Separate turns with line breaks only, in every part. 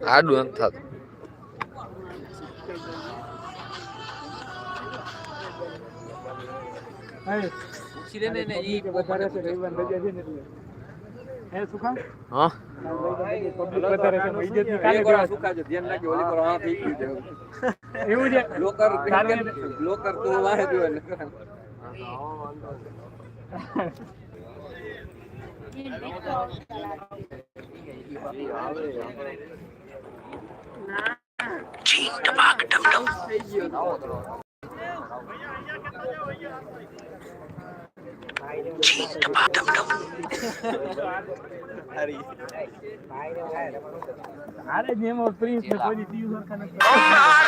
આડું નથી થતું.
વધારે છે ની કાલે દેવા એવું છે કાલે અરે જેમ પ્રિન્સ ને કોઈ દી સરખા નથી.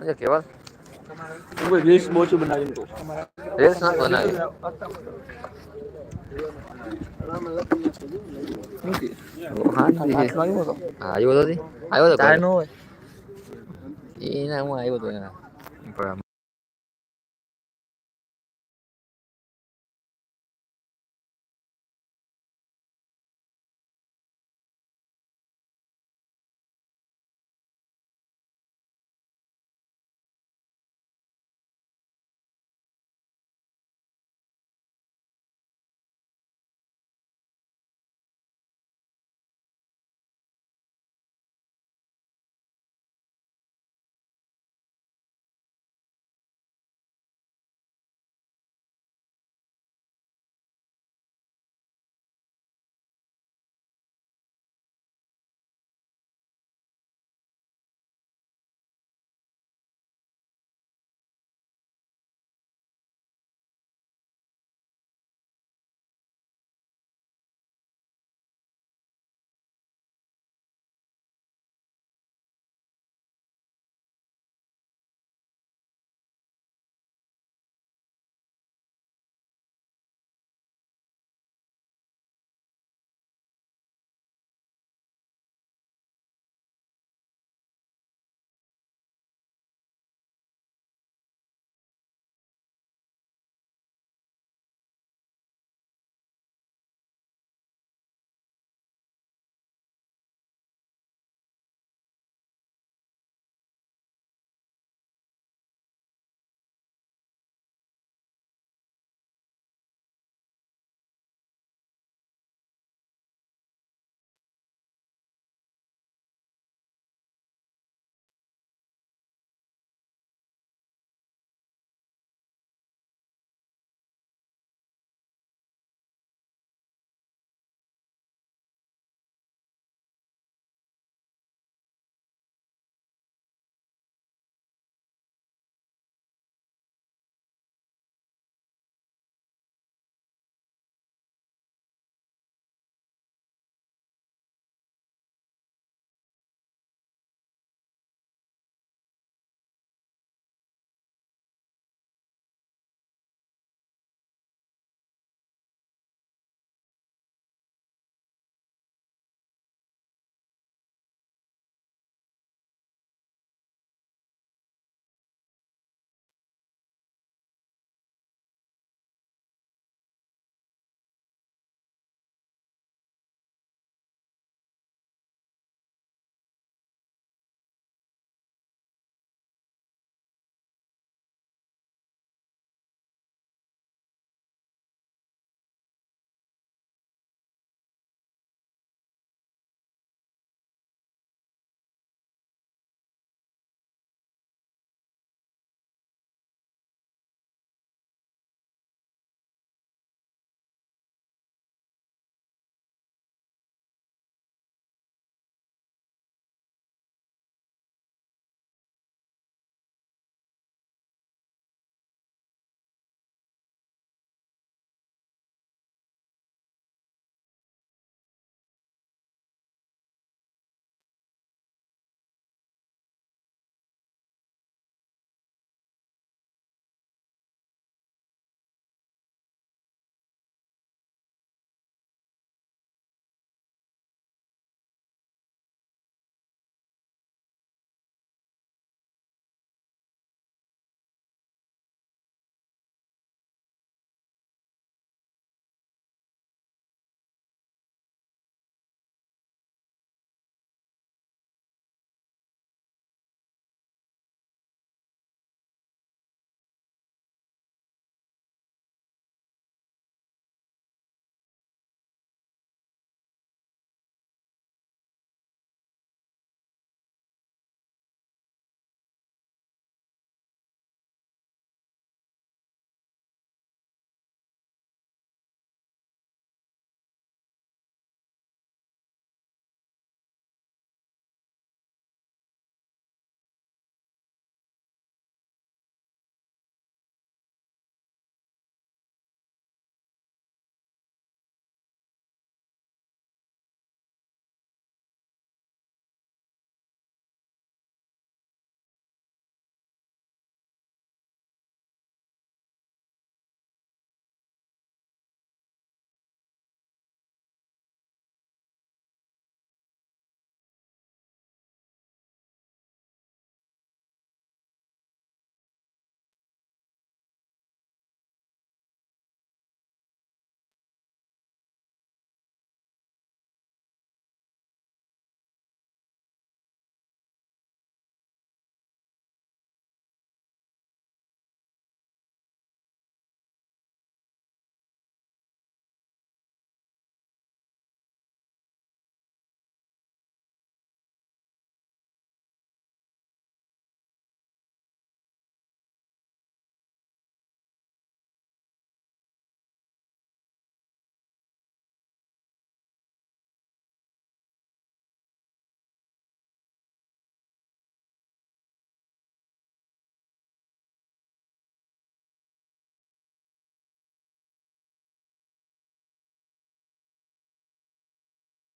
કોઈ કેવા
રીલ્સ બહુ છું બનાવીને તો
ના બનાવી. આવ્યો તો આવ્યો તો આવ્યો તો એના હું આવ્યો તો એના.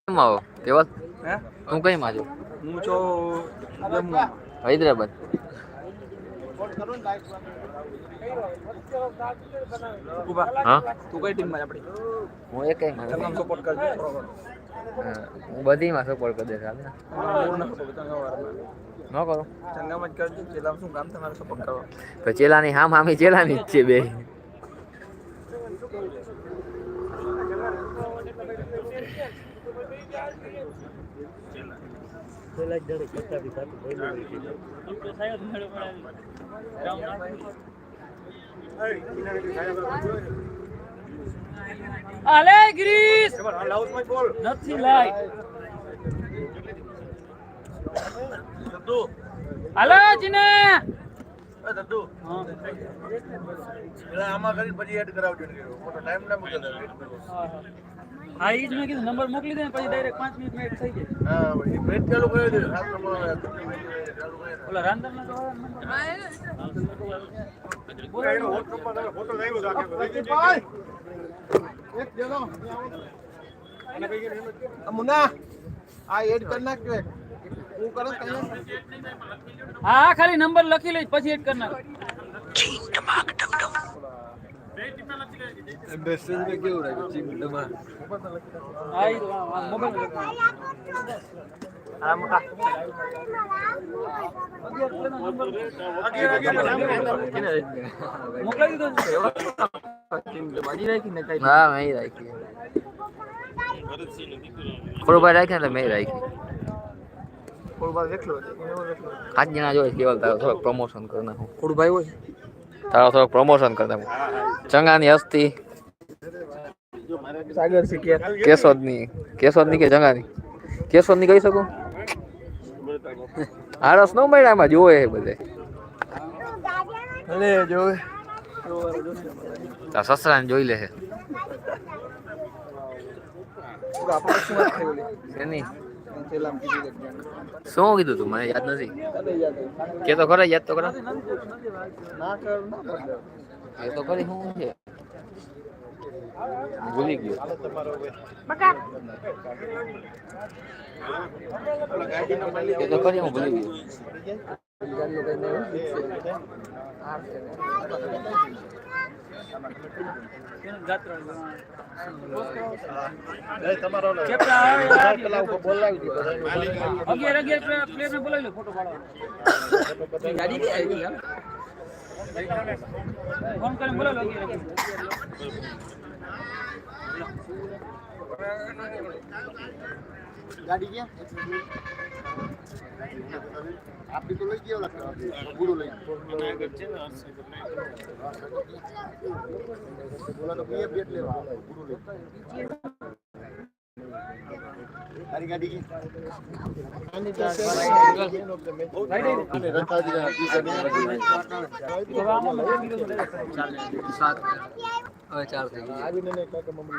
કેમ આવો? કેવલ
હે?
કઈ માં છું
હું છો
હૈદરાબાદ.
ઊભા.
હા?
તું કઈ ટીમમાં છે આપણી?
ચેલાની હામ હામી ચેલાની
જ છે સપોર્ટ કરજો
હું બધી માં સપોર્ટ કરી દઈશ હાલ ને.
એવું ના સપોર્ટ ચંગાવાળામાં
ન કરું
ચંગામાં જ કરજો પેલા
જ છે બે
અલે ગ્રીસ નથી લાઈટ હાલો જીને!
આમાં કરી પછી એડ કરાવજો ટાઈમ ના મૂકે
હા. ઈ જ મેં કીધું નંબર મોકલી દે ને પછી ડાયરેક્ટ પાંચ મિનિટ મેચ થઈ જાય.
હા એ મેચ ચાલુ કરી દે. સાત નંબર
ઓલા રાંધણ ના
મુના આ એડ કરી નાખ હું કરો
હા ખાલી નંબર લખી લઈશ પછી એડ કરી નાખ. હા ઈ તો મોબાઈલ
આ મુકા
મોકલી દીધો છે
બાજી રાખી ને કઈ
હા મેં રાખી ખોડુભાઈ રાખી એટલે મેં રાખી
થોડું બાદ વેખલો
પાંચ જણા જોઈએ કેવલ તારો થોડોક પ્રમોશન કરી નાખું
થોડું ભાઈ હોય
તારો થોડોક પ્રમોશન કરી નાખું ચંગાની હસ્તી.
સાગર
કેશોદની. કેશોદની કે ચંગાની કેશોદની કહી શકું? આરસ નો મળ્યા આમાં જોવે છે બધે.
અરે જોવે.
તાર સસરાને જોઈ લે છે. એની શું કીધું તું? મને યાદ નથી. કે તો ખરા, યાદ તો ખરા. એ તો ખરી, શું છે? ભૂલી ગયો. એ તો ખરી, હું ભૂલી ગયો.
અગિયાર અગિયાર પ્લેયર ને બોલાવી
ગાડી ક્યાં? આપડી તો લઈ ગયો લાગતો ગુરુ લઈ બોલા તો પીએ પેટ લેવા બુડો લઈ તારી ગાડી
સાત હવે ચાર થઈ ગઈ
આવીને કાકા મમ્મી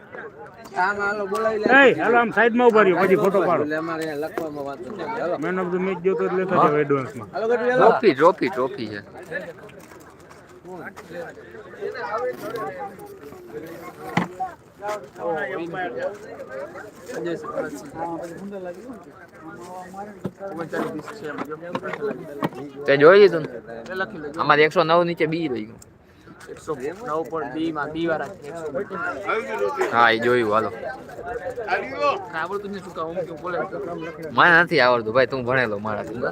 જાઓ જાઓ. એ હાલો આમ સાઈડમાં ઊભા રહ્યો પછી ફોટો પાડો. મેન ઓફ ધ મેચ જોતો જ લેતો જાવ એડવાન્સમાં
ટ્રોફી ટ્રોફી ટ્રોફી છે. તે જોઈ લીધું? અમારે એકસો નવ નીચે બી રહી ગયું. હા, એ જોયું, હાલો
આવડતું નથી
મને નથી આવડતું, ભાઈ, તું ભણેલો મારા તું
હવે.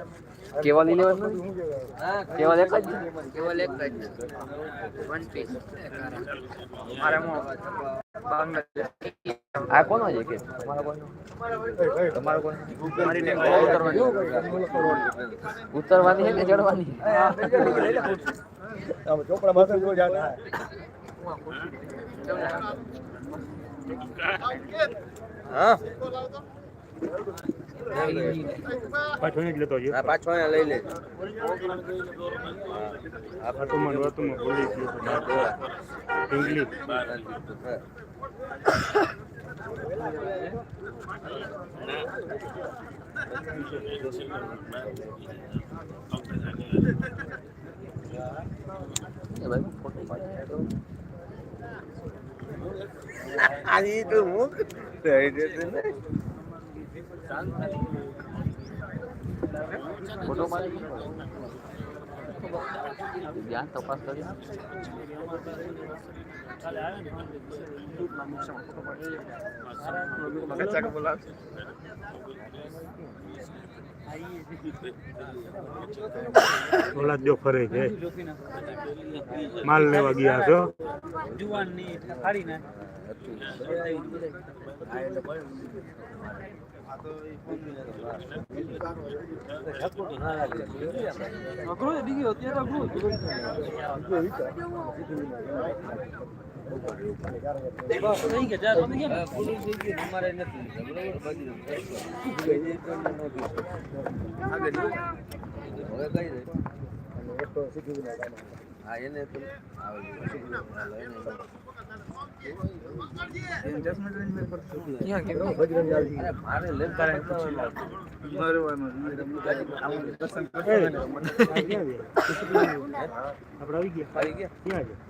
જ
કેવલ ઇલેવન કેવલ એક જ? છે?
કેવલ એક જ. વન પીસ મારે બાંગ્લાદેશ
આ કોનો છે કે? તમારો કોનો? તમારો કોનો?
ઉતરવાની.
ઉતરવાની. છે કે ચડવાની.
હા.
પાછો જ લેતો છે
હા, પાછો અહીંયા લઈ લેજો હા,
વાતુમાં ને વાતુમાં ભૂલી ગયો ઇંગ્લિશ
હા.
એ ભાઈ ફોટો ધ્યાન તપાસ કરી
ઓલા જો ફરે છે માલ લેવા ગયા છો
જુવાન?
અમારે નથી હા એને તો
આપણે આવી ગયા
આવી ગયા
ક્યાં છે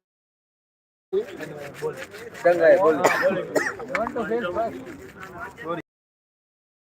ભલે બોલ.
બોલો.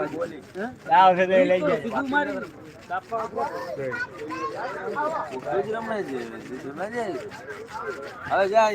ભાઈ વખતે લઈ જાય.
હવે જા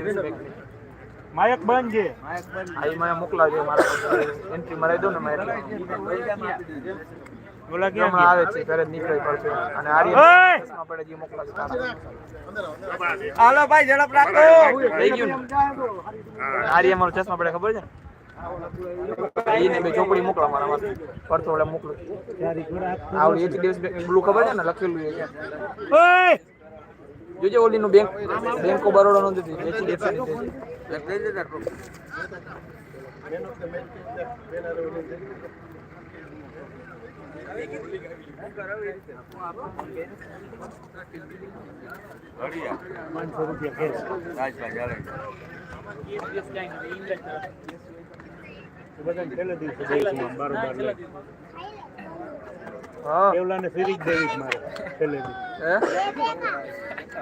દેશે બેગ.
માયક બંધ છે.
આ ઈ મને મોકલાવજો મારા એન્ટ્રી મરાઈ દો ને મારે.
ઓલા
હમણાં આવે છે ઘરે નીકળી પડશે અને આર્ય જે
હાલો ભાઈ ઝડપ રાખો.
થઈ ગયું આર્ય મારો ચશ્મા પડે ખબર છે ને? એને મેં ચોપડી મોકલા મારા માટે. પડતો મોકલું. આવડી એક દિવસ પેલું ખબર છે ને? લખેલું છે
ઓય!
જોજે ઓલી નું બેંક બેંક ઓફ બરોડા નું
પાંચસો રૂપિયા કેવલાને સિરીજ દેવી મારે છેલ્લે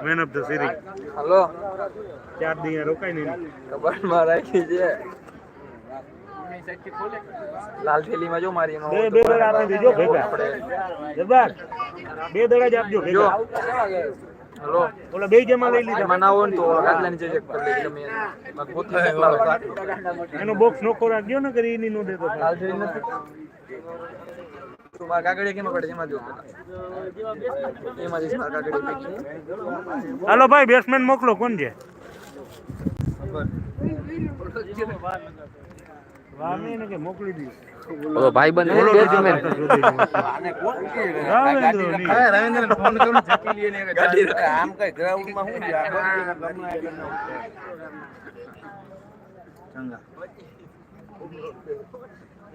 man of the series
hello.
ચાર દી રોકાય ને એમ.
કબાટમાં રાખી છે. લાલ થેલીમાં જો મારી
બે બે દડા આપી દેજો ભેગા. જબ્બાર. બે દડા જ આપજો ભેગા.
હલો.
ઓલા બે જેમાં લઈ લીધા.
ને તો ગાદલા નીચે ચેક કરી લઈ તમે હોય.
એનો બોક્સ નોખો રાખજો ને કરી એની નો દેતો
લાલ થેલી નથી. તું માર કાગળિયા કેમ પડે એમાં જો. એમાં જઈશ માર કાગળિયા પૈકી.
હાલો ભાઈ બેસમેન્ટ મોકલો કોણ છે? વાર ને કે મોકલી દીધું
ઓલો ભાઈ બંધ
બોલો
બે
ના
જ મેં.
પાડતા શોધી દઉં. રાવેન્દ્ર ને
આમ કઈ ગ્રાઉન્ડમાં શું છે?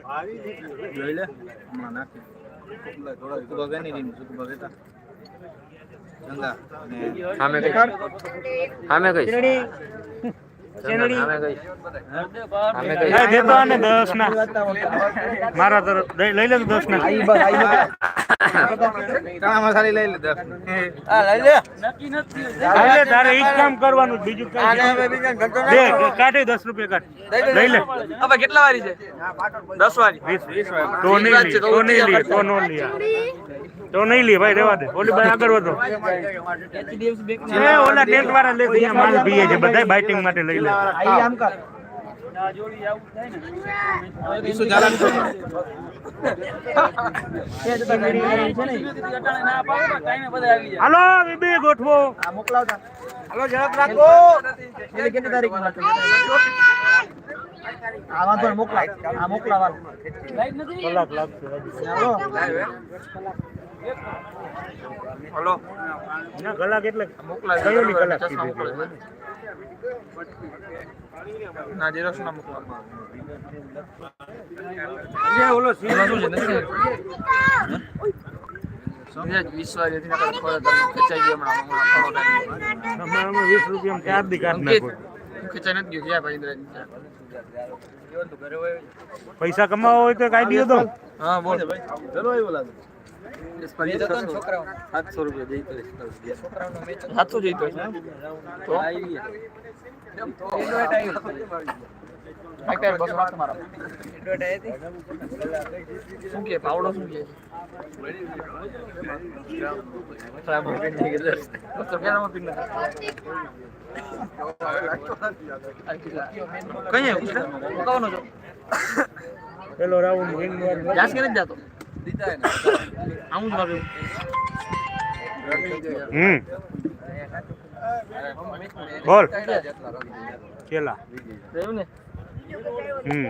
આ બંધ જોઈ લે. હમણાં નાખી. ચંગા.
સામે કઈ સામે કઈ
દેતો આને દસ ના. મારા તરફ લઈ લઈ લે દસ ના.
લઈ લીધા. હા લઈ લે.
લઈ તારે ઈ જ કામ કરવાનું બીજું કાઢી. દસ રૂપિયા કાઢ. લઈ લે
હવે કેટલા વારી છે? દસ વારી
વીસ તો નહીં તો નહીં તો નો લે તો નહીં લે ભાઈ રેવા દે. ઓલી ભાઈ આગળ વધો. એ ઓલા ટેન્ટ વાળા લે અહીંયા માલ પીએ છે બધા બાઇટિંગ માટે લઈ લે.
આ જોડી આવું થાય ને
ઈસુ જાલાન તો
અટાણે ના પાડો ને કાંઈ ને બધા આવી
બીબી ગોઠવો
હાલો ઝડપ રાખો
લાઈટ નથી.
કલાક લાગશે.
હલો.
ના કલાક એટલે કયોની કલાક કીધી
ના ઝેરોક્ષ ના મોકલાવ
ઓલો
શું છે નથી? સમજ્યા વીસ વારી ગયો હમણાં હમણાં
રૂપિયા ચાર દી કાઢ નાખો.
નથી ગયો? ક્યાં ભાઈ ઇન્દ્રાજી
પૈસા કમાવા હોય તો કાઢી દો. તો
હા બોલ.
છોકરાઓ સાતસો રૂપિયા
સાતસો જોઈતો શું કે પાવડો શું કે? કઈ
પેલો રાઉન્ડ
જાસ કે નથી જાતો? આવું જ મારું
હમ બોલ. કેલા.
રહ્યું ને?
હમ.